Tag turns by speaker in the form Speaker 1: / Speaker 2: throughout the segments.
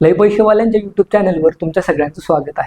Speaker 1: लय पैसेवाल्यांच्या युट्यूब चॅनलवर तुमच्या सगळ्यांचं स्वागत आहे.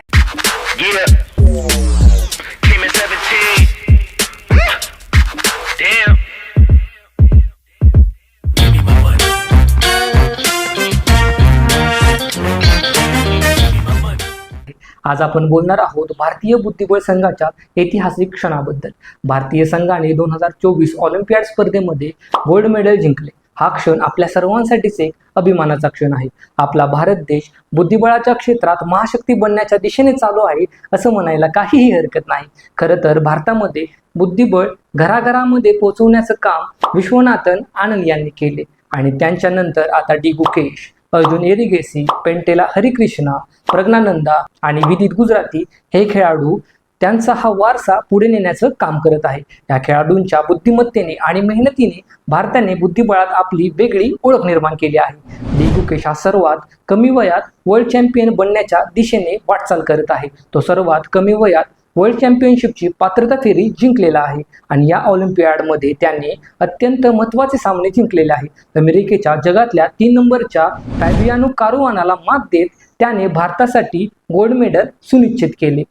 Speaker 1: आज आपण बोलणार आहोत भारतीय बुद्धिबळ संघाच्या ऐतिहासिक क्षणाबद्दल. भारतीय संघाने दोन हजार चोवीस ऑलिम्पियाड स्पर्धेमध्ये गोल्ड मेडल जिंकले. हा क्षण आपल्या सर्वांसाठीच एक अभिमानाचा क्षण आहे. आपला भारत देश बुद्धिबळाच्या क्षेत्रात महाशक्ती बनण्याच्या दिशेने चालू आहे असं म्हणायला काहीही हरकत नाही. खरं तर भारतामध्ये बुद्धिबळ घराघरामध्ये पोहोचवण्याचं काम विश्वनाथन आनंद यांनी केले आणि त्यांच्यानंतर आता डी. गुकेश अर्जुन एरिगेसी पेंटेला हरिकृष्णा प्रज्ञानंदा आणि विदित गुजराती हे खेळाडू त्यांचा हा वारसा पुढे नेण्याचं काम करत आहे. या खेळाडूंच्या बुद्धिमत्तेने आणि मेहनतीने भारताने बुद्धिबळात आपली वेगळी ओळख निर्माण केली आहे. डी गुकेश हा सर्वात कमी वयात वर्ल्ड चॅम्पियन बनण्याच्या दिशेने वाटचाल करत आहे. तो सर्वात कमी वयात वर्ल्ड चॅम्पियनशिपची पात्रता फेरी जिंकलेला आहे आणि या ऑलिम्पियाडमध्ये त्याने अत्यंत महत्त्वाचे सामने जिंकलेले आहेत. अमेरिकेच्या जगातल्या तीन नंबरच्या फॅबियानो कारुआनाला मात देत त्याने भारतासाठी गोल्ड मेडल सुनिश्चित केले.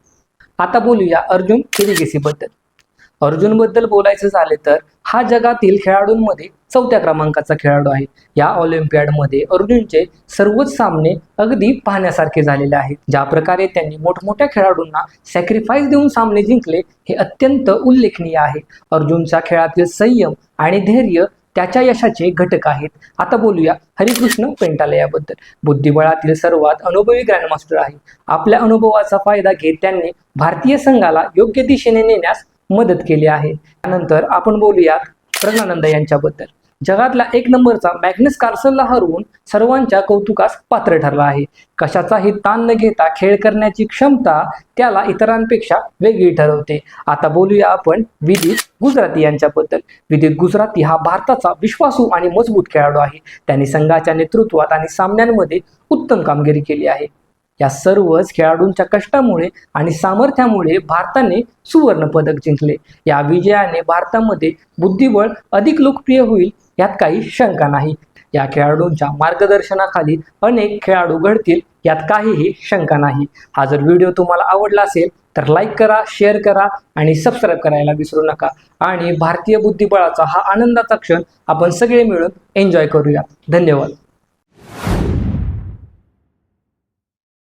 Speaker 1: आता बोलूया अर्जुनबद्दल अर्जुनबद्दल बोलायचं झाले तर हा जगातील खेळाडूंमध्ये चौथ्या क्रमांकाचा खेळाडू आहे. या ऑलिम्पियाडमध्ये अर्जुनचे सर्वच सामने अगदी पाहण्यासारखे झालेले आहेत. ज्या प्रकारे त्यांनी मोठमोठ्या खेळाडूंना सॅक्रिफाईस देऊन सामने जिंकले हे अत्यंत उल्लेखनीय आहे. अर्जुनच्या खेळातील संयम आणि धैर्य त्याच्या यशाचे घटक आहेत. आता बोलूया हरिकृष्ण पेंटालयाबद्दल. बुद्धिबळातील सर्वात अनुभवी ग्रँडमास्टर आहे. आपल्या अनुभवाचा फायदा घेत त्यांनी भारतीय संघाला योग्य दिशेने नेण्यास मदत केली आहे. त्यानंतर आपण बोलूयात प्रज्ञानंद यांच्याबद्दल. जगातला एक नंबरचा मॅग्नस कार्सनला हरवून सर्वांच्या कौतुकास पात्र ठरला आहे. कशाचाही ताण न घेता खेळ करण्याची क्षमता त्याला इतरांपेक्षा वेगळी ठरवते. आता बोलूया आपण विदित गुजराती यांच्याबद्दल. विदित गुजराती हा भारताचा विश्वासू आणि मजबूत खेळाडू आहे. त्यांनी संघाच्या नेतृत्वात आणि सामन्यांमध्ये उत्तम कामगिरी केली आहे. या सर्वच खेळाडूंच्या कष्टामुळे आणि सामर्थ्यामुळे भारताने सुवर्ण पदक जिंकले. या विजयाने भारतामध्ये बुद्धिबळ अधिक लोकप्रिय होईल यात काही शंका नाही. या खेळाडूंच्या मार्गदर्शनाखाली अनेक खेळाडू घडतील यात काहीही शंका नाही. हा जर व्हिडिओ तुम्हाला आवडला असेल तर लाईक करा शेअर करा आणि सबस्क्राईब करायला विसरू नका. आणि भारतीय बुद्धिबळाचा हा आनंदाचा क्षण आपण सगळे मिळून एन्जॉय करूया. धन्यवाद.